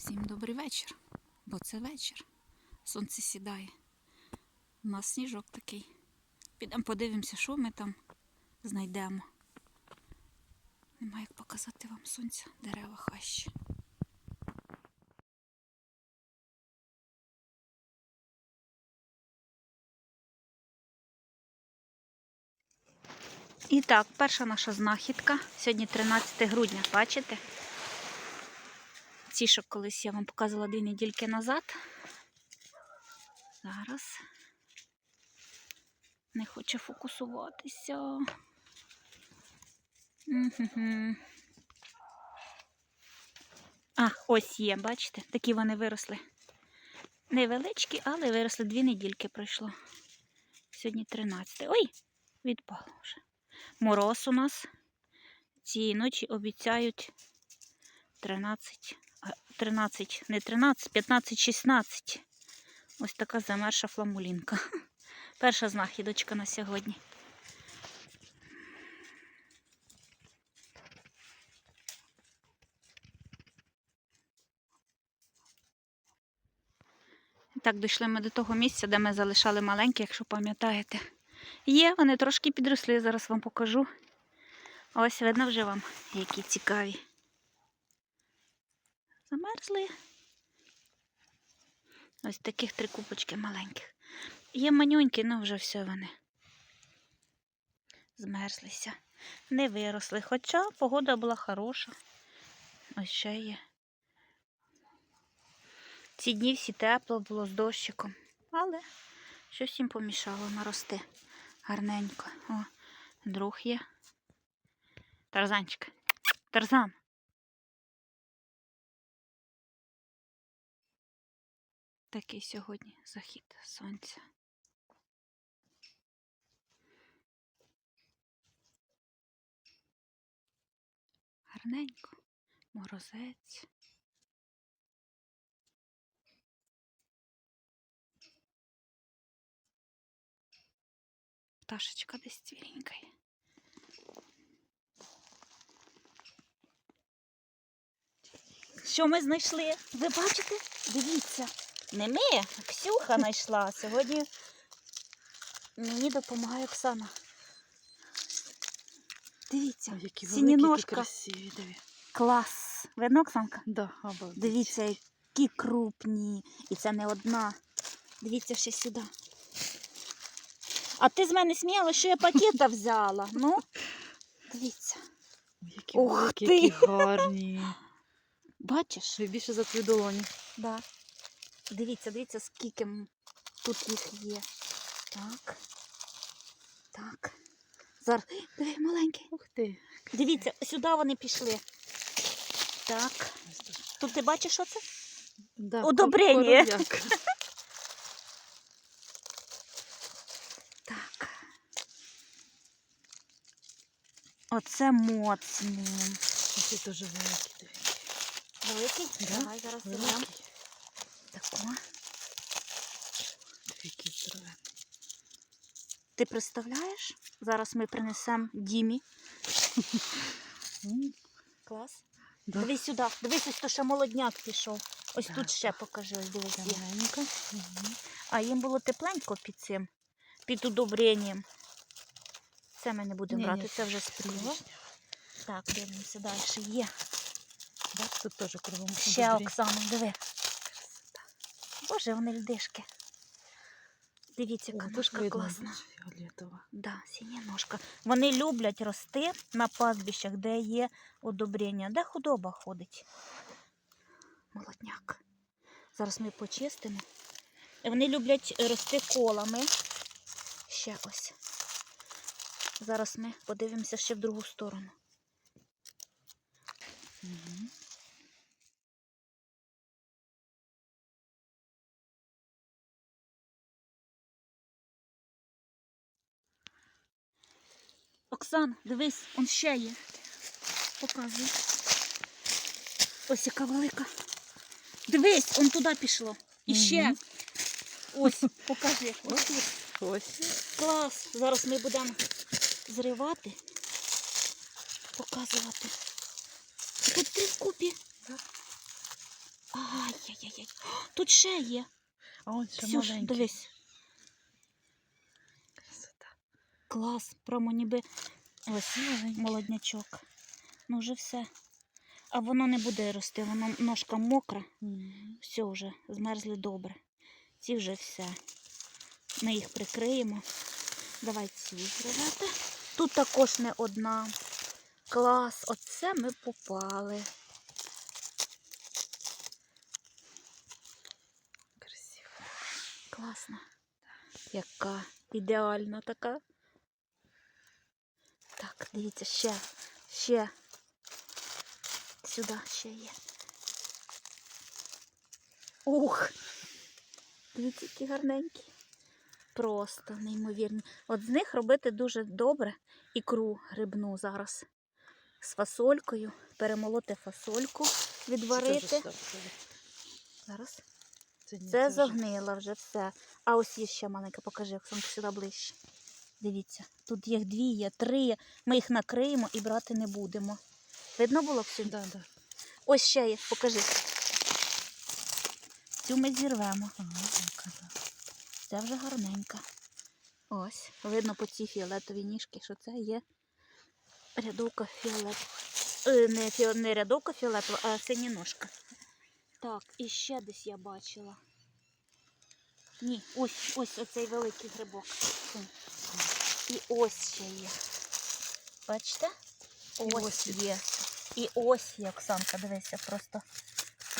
Всім добрий вечір, бо це вечір. Сонце сідає. У нас сніжок такий. Підемо подивимося, що ми там знайдемо. Нема як показати вам сонця, дерева хащі. І так, перша наша знахідка. Сьогодні 13 грудня, бачите? Ці, що колись я вам показувала дві недільки назад. Зараз не хоче фокусуватися. А, ось є, бачите? Такі вони виросли. Невеличкі, але виросли дві недільки пройшло. Сьогодні 13. Ой, відпало вже. Мороз у нас. Цієї ночі обіцяють 13, а, 13, не 13, 15, 16. Ось така замерша фламулінка. Перша знахідочка на сьогодні. Так, дійшли ми до того місця, де ми залишали маленькі, якщо пам'ятаєте. Є, вони трошки підросли, зараз вам покажу. Ось видно вже вам, які цікаві. Замерзли. Ось таких три купочки маленьких. Є манюнькі, ну вже все вони. Змерзлися. Не виросли. Хоча погода була хороша. Ось ще є. Ці дні всі тепло було з дощиком. Але щось їм помішало нарости гарненько. О, друг є. Тарзанчик. Тарзан. Такий сьогодні захід сонця. Гарненько. Морозець. Пташечка десь цвірінькає. Що ми знайшли? Ви бачите? Дивіться. Не ми, а Ксюха знайшла. Сьогодні мені допомагає Оксана. Дивіться, Ой, які великі, ножка. які красиві. Диви. Клас. Видно, Оксанка? Да, обалдеть. Дивіться, які крупні. І це не одна. Дивіться ще сюди. А ти з мене сміяла, що я пакета взяла. Ну, дивіться. Які Ух великі, ти! які гарні. Бачиш? Більше за твою долоні. Да. Дивіться, дивіться, скільки тут їх є. Так. Так. Зараз. Диви, маленький. Ух ти. Дивіться, сюди вони пішли. Так. Тут. Ти бачиш, що це? Да, Одобрення. Так. Оце моцні. Ці дуже великі. Великий? Да, Давай зараз зробимо. Тако. Диви, які здоровенні. Ти представляєш? Зараз ми принесемо Дімі. Клас. да. Дивись сюди, дивись, ось то ще молодняк пішов. Ось Так. тут ще покажи, ось дивись. Мгм. А їм було тепленько під цим, під удобренням. Це ми не будемо брати, це вже спріло. Так, дивимося далі. Є. Бач, тут теж кругом. Ще. Оксана, диви. Боже, вони льдишки. Дивіться, видно, класна. Фіолетова. Да, синя ножка. Вони люблять рости на пастбищах, де є одобрення, де худоба ходить. Молодняк. Зараз ми почистимо. Вони люблять рости колами. Ще ось. Зараз ми подивимося ще в другу сторону. Мгм. Оксан, дивись, он ще є. Показуй. Ось яка велика. Дивись, он туди пішло. І ще. Ось, покажи. Ось. Ось. Клас. Зараз ми будемо зривати, показувати. Тут три вкупі. Ага. тут ще є. А он ще Ксюш, маленький. дивись. Клас, прямо ніби ось молоднячок. Ну вже все. А воно не буде рости, воно ножка мокра, все вже змерзли добре. Ці вже все. Ми їх прикриємо. Давай ці зривати. Тут також не одна. Клас, оце ми попали. Красиво. Класна. Яка ідеальна така. Дивіться, ще, ще. Сюди ще є. Ух! Дивіться, які гарненькі. Просто неймовірні. От з них робити дуже добре ікру грибну зараз. З фасолькою. Перемолоти фасольку, відварити. Зараз. Це, Це вже- вже все. А ось є ще маленька, покажи, Оксанка, сюди ближче. Дивіться, тут їх дві є, три. Ми їх накриємо і брати не будемо. Видно було Ксюнь? Да, да. Ось ще є, покажи. Цю ми зірвемо. Ага. Це вже гарненька. Ось. Видно по цій фіолетовій ніжці, що це є рядовка фіолетова. Е, не, не рядовка фіолетова, а синіножка. Так, і ще десь я бачила. Ні, ось, ось оцей великий грибок. І ось ще є. Бачите? Ось, ось є. І ось є, Оксанка, дивися, просто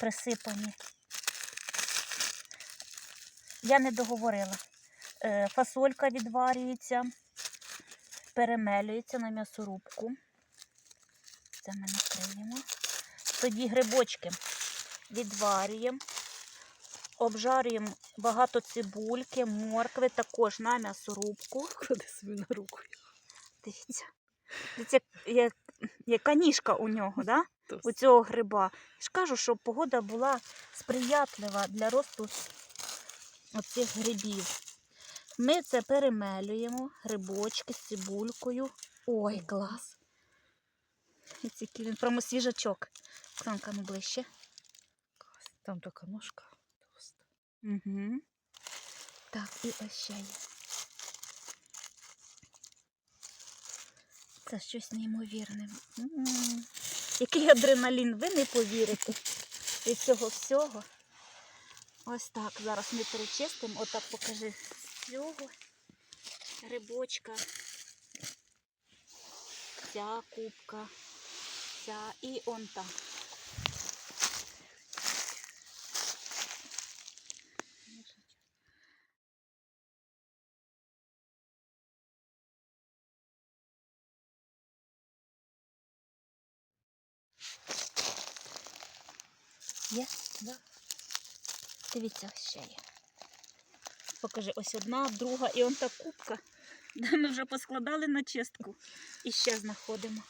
присипані. Я не договорила. Е, Фасолька відварюється, перемелюється на м'ясорубку. Це ми накриємо. Тоді грибочки відварюємо, обжарюємо багато цибульки, моркви, також на м'ясорубку. Клади собі на руку. Дивіться. Дивіться, як, яка ніжка у нього, да? У цього гриба. Я ж кажу, що погода була сприятлива для росту оцих грибів. Ми це перемелюємо, грибочки з цибулькою. Ой, клас! Який Він прямо свіжачок. Оксанка, ну ближче. Там така ножка. Угу. Так, і ось ще є. Це щось неймовірне. М. Який адреналін, ви не повірите від цього всього. Ось так. Зараз ми перечистимо. Отак покажи цього грибочка. Ця кубка. Ця і он там. Є? Да. Дивіться, ще є. Покажи, ось одна, друга і он та кубка, де ми вже поскладали на чистку. І ще знаходимо.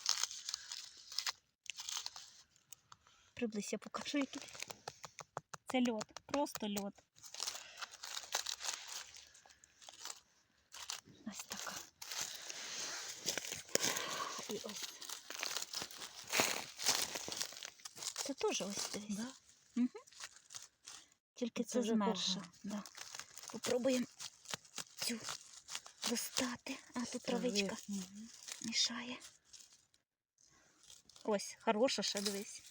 Приблизь, я покажу, який. Це льод, просто льод. Ось така. І ось. Це теж ось дивись. Да? Тільки Це це, погано. Да. Попробуємо цю достати. А тут травичка Мгм. мішає. Ось, хороша ще дивись.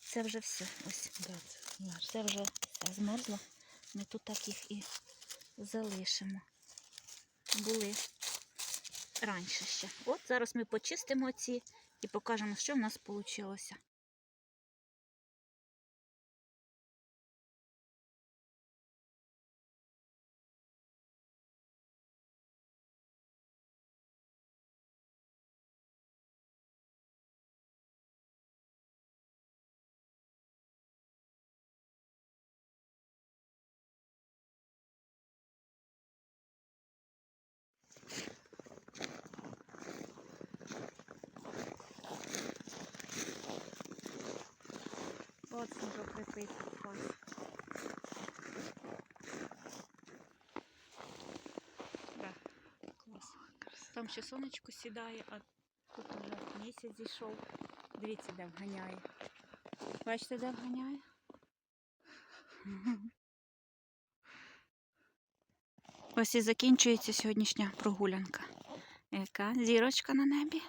Це вже все. Ось. Да, це. Це вже все змерзло. Ми тут так їх і залишимо. Були раніше ще. От зараз ми почистимо ці і покажемо, що в нас вийшло. От Да. Клас. Там ще сонечко сідає, а тут вже місяць зійшов. Дивіться, де вганяє. Бачите, де вганяє? Ось і закінчується сьогоднішня прогулянка. Яка зірочка на небі?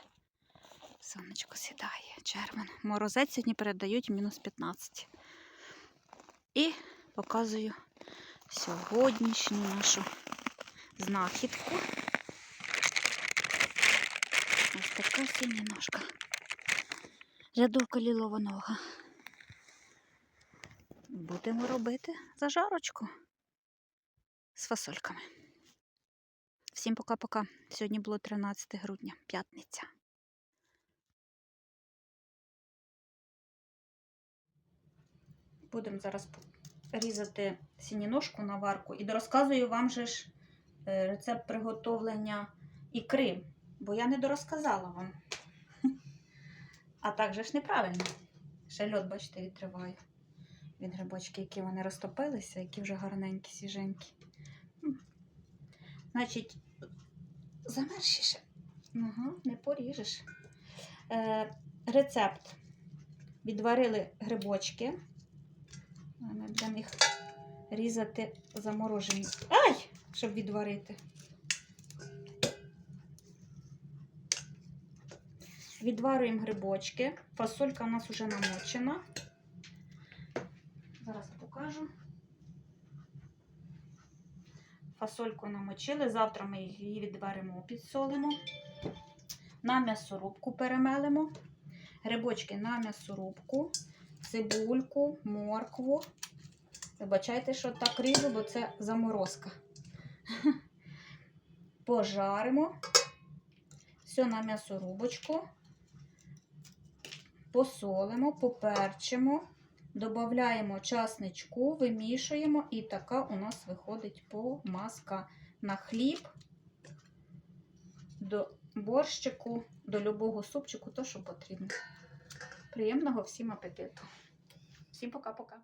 Сонечко сідає, червоно. Морозець сьогодні передають мінус 15. І показую сьогоднішню нашу знахідку. Ось така синя ножка. Рядовка лілова Будемо робити зажарочку з фасольками. Всім пока-пока. Сьогодні було 13 грудня, п'ятниця. Будемо зараз різати сініножку на варку і дорозказую вам же ж е, рецепт приготовлення ікри, бо я не дорозказала вам. А так же ж неправильно. Ще льот, бачите, відриваю від грибочки, які вони розтопилися, які вже гарненькі, свіженькі. Значить, замерші ще. Ага, не поріжеш. Е, рецепт. Відварили грибочки. Ми будемо їх різати заморожені. Ай! Щоб відварити. Відварюємо грибочки. Фасолька у нас вже намочена. Зараз покажу. Фасольку намочили. Завтра ми її відваримо, підсолимо. На м'ясорубку перемелимо. Грибочки на м'ясорубку, цибульку, моркву. Вибачайте, що так ріжу, бо це заморозка. Пожаримо. Все на м'ясорубочку. Посолимо, поперчимо. Додаємо часничку, вимішуємо, і така у нас виходить помазка на хліб, до борщику, до любого супчику, то що потрібно. Приємного всім апетиту. Всім пока-пока.